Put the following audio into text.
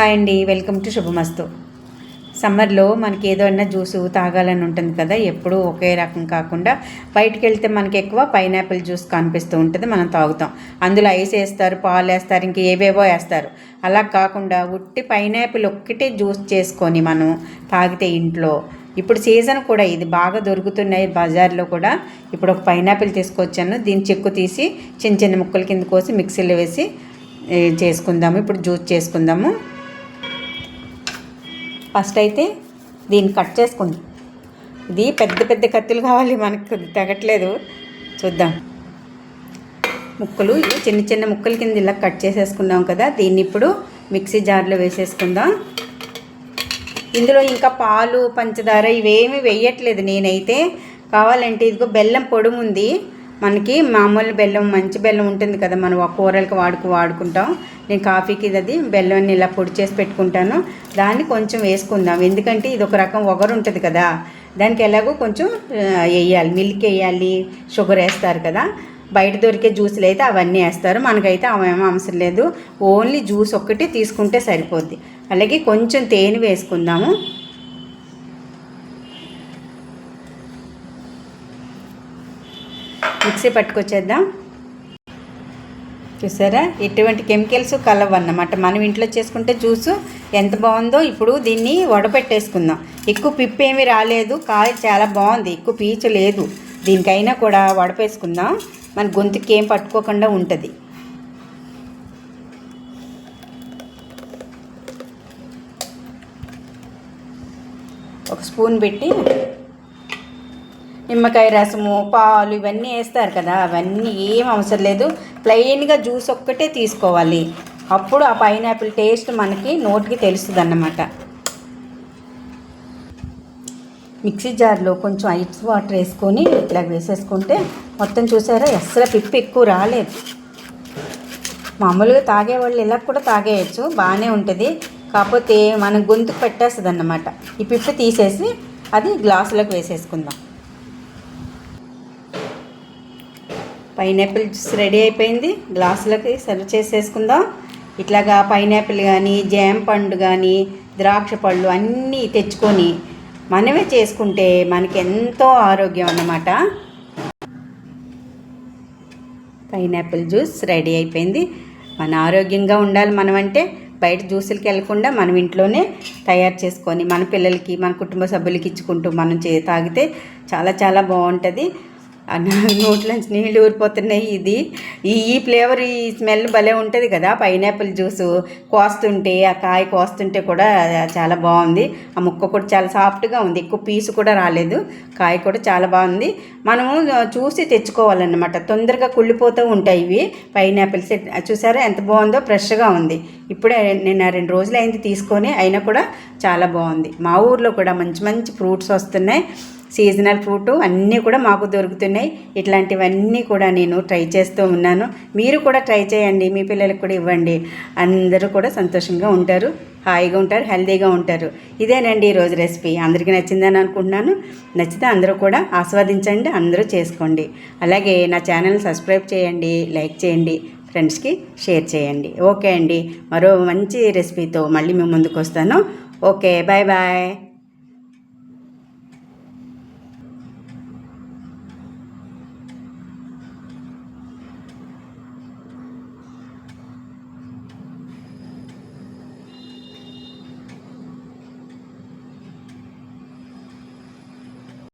Hi అండి. Welcome to శుభమస్తు. సమ్మర్లో మనకి ఏదైనా జ్యూస్ తాగాలని ఉంటుంది కదా ఎప్పుడూ ఒకే రకం కాకుండా బయటికి వెళ్తే మనకి ఎక్కువ పైనాపిల్ జ్యూస్ కనిపిస్తూ ఉంటుంది మనం తాగుతాం. అందులో ఐస్ వేస్తారు పాలు వేస్తారు ఇంక ఏవేవో వేస్తారు. అలా కాకుండా ఉట్టి పైనాపిల్ ఒక్కటే జ్యూస్ చేసుకొని మనం తాగితే ఇంట్లో ఇప్పుడు సీజన్ కూడా ఇది బాగా దొరుకుతున్నాయి బజార్లో కూడా. ఇప్పుడు ఒక పైనాపిల్ తీసుకొచ్చాను దీని చెక్కు తీసి చిన్న చిన్న ముక్కల కింద కోసి మిక్సీలో వేసి చేసుకుందాము ఇప్పుడు జ్యూస్ చేసుకుందాము. ఫస్ట్ అయితే దీన్ని కట్ చేసుకుందాం. ఇది పెద్ద పెద్ద కత్తులు కావాలి మనకు తగ్గట్లేదు. చూద్దాం. ముక్కలు ఇవి చిన్న చిన్న ముక్కల కింద ఇలా కట్ చేసేసుకున్నాం కదా దీన్ని ఇప్పుడు మిక్సీ జార్లో వేసేసుకుందాం. ఇందులో ఇంకా పాలు పంచదార ఇవేమీ వేయట్లేదు నేనైతే. కావాలంటే ఇదిగో బెల్లం పొడుము ఉంది మనకి మామూలు బెల్లం మంచి బెల్లం ఉంటుంది కదా మనం ఆ కూరలకు వాడుకు వాడుకుంటాం. నేను కాఫీకి ఇది అది బెల్లాన్ని ఇలా పొడి చేసి పెట్టుకుంటాను. దాన్ని కొంచెం వేసుకుందాం. ఎందుకంటే ఇది ఒక రకం ఒగరు ఉంటుంది కదా. దానికి ఎలాగో కొంచెం వేయాలి. మిల్క్ వేయాలి షుగర్ వేస్తారు కదా. బయట దొరికే జ్యూసులు అయితే అవన్నీ వేస్తారు. మనకైతే అవేమో అవసరం లేదు. ఓన్లీ జ్యూస్ ఒక్కటి తీసుకుంటే సరిపోద్ది. అలాగే కొంచెం తేనె వేసుకుందాము. మిక్సీ పట్టుకొచ్చేద్దాం. చూసారా? ఎటువంటి కెమికల్స్ కలవన్నమాట. మనం ఇంట్లో చేసుకుంటే జ్యూసు ఎంత బాగుందో ఇప్పుడు దీన్ని వడపెట్టేసుకుందాం. ఎక్కువ పిప్పు ఏమీ రాలేదు. కాయ చాలా బాగుంది. ఎక్కువ పీచు లేదు. దీనికైనా కూడా వడపేసుకుందాం. మన గొంతుకి ఏం పట్టుకోకుండా ఉంటుంది. ఒక స్పూన్ పెట్టి నిమ్మకాయ రసము పాలు ఇవన్నీ వేస్తారు కదా అవన్నీ ఏం అవసరం లేదు. ప్లెయిన్గా జ్యూస్ ఒక్కటే తీసుకోవాలి. అప్పుడు ఆ పైనాపిల్ టేస్ట్ మనకి నోటికి తెలుస్తుంది అన్నమాట మిక్సీ జార్లో కొంచెం ఐస్ వాటర్ వేసుకొని ఇట్లా వేసేసుకుంటే మొత్తం చూసారా? ఎస్ర పిప్పి ఎక్కువ రాలేదు. మామూలుగా తాగేవాళ్ళు ఇలా కూడా తాగేయచ్చు బాగానే ఉంటుంది. కాకపోతే మన గొంతుకు పెట్టేస్తుంది అన్నమాట ఈ పిప్పి తీసేసి అది గ్లాసులోకి వేసేసుకుందాం. పైనాపిల్ జ్యూస్ రెడీ అయిపోయింది. గ్లాసులకి సర్వ్ చేసేసుకుందాం. ఇట్లాగా పైనాపిల్ కానీ జామ్ పండు కానీ ద్రాక్ష పళ్ళు అన్నీ తెచ్చుకొని మనమే చేసుకుంటే మనకి ఎంతో ఆరోగ్యం అన్నమాట. పైనాపిల్ జ్యూస్ రెడీ అయిపోయింది. మన ఆరోగ్యంగా ఉండాలి మనం అంటే బయట జ్యూసులకి వెళ్ళకుండా మనం ఇంట్లోనే తయారు చేసుకొని మన పిల్లలకి మన కుటుంబ సభ్యులకి ఇచ్చుకుంటూ మనం చే తాగితే చాలా చాలా బాగుంటుంది. నోట్లోంచి నీళ్ళు ఊరిపోతున్నాయి ఇది. ఈ ఈ ఫ్లేవర్ ఈ స్మెల్ భలే ఉంటుంది కదా. పైనాపిల్ జ్యూసు కోస్తుంటే ఆ కాయ కోస్తుంటే కూడా చాలా బాగుంది. ఆ ముక్క కూడా చాలా సాఫ్ట్గా ఉంది. ఎక్కువ పీసు కూడా రాలేదు. కాయ కూడా చాలా బాగుంది. మనము చూసి తెచ్చుకోవాలన్నమాట. తొందరగా కుళ్ళిపోతూ ఉంటాయి ఇవి. పైనాపిల్స్ చూసారా ఎంత బాగుందో? ఫ్రెష్గా ఉంది. ఇప్పుడే నేను రెండు రోజులు అయింది తీసుకొని అయినా కూడా చాలా బాగుంది. మా ఊర్లో కూడా మంచి మంచి ఫ్రూట్స్ వస్తున్నాయి. సీజనల్ ఫ్రూట్ అన్నీ కూడా మాకు దొరుకుతున్నాయి. ఇట్లాంటివన్నీ కూడా నేను ట్రై చేస్తూ ఉన్నాను. మీరు కూడా ట్రై చేయండి. మీ పిల్లలకు కూడా ఇవ్వండి. అందరూ కూడా సంతోషంగా ఉంటారు. హాయిగా ఉంటారు. హెల్తీగా ఉంటారు. ఇదేనండి ఈరోజు రెసిపీ. అందరికీ నచ్చిందని అనుకుంటున్నాను. నచ్చితే అందరూ కూడా ఆస్వాదించండి. అందరూ చేసుకోండి. అలాగే నా ఛానల్ సబ్స్క్రైబ్ చేయండి. లైక్ చేయండి. ఫ్రెండ్స్కి షేర్ చేయండి. ఓకే అండి. మరో మంచి రెసిపీతో మళ్ళీ మేము ముందుకు వస్తాను. ఓకే. Bye bye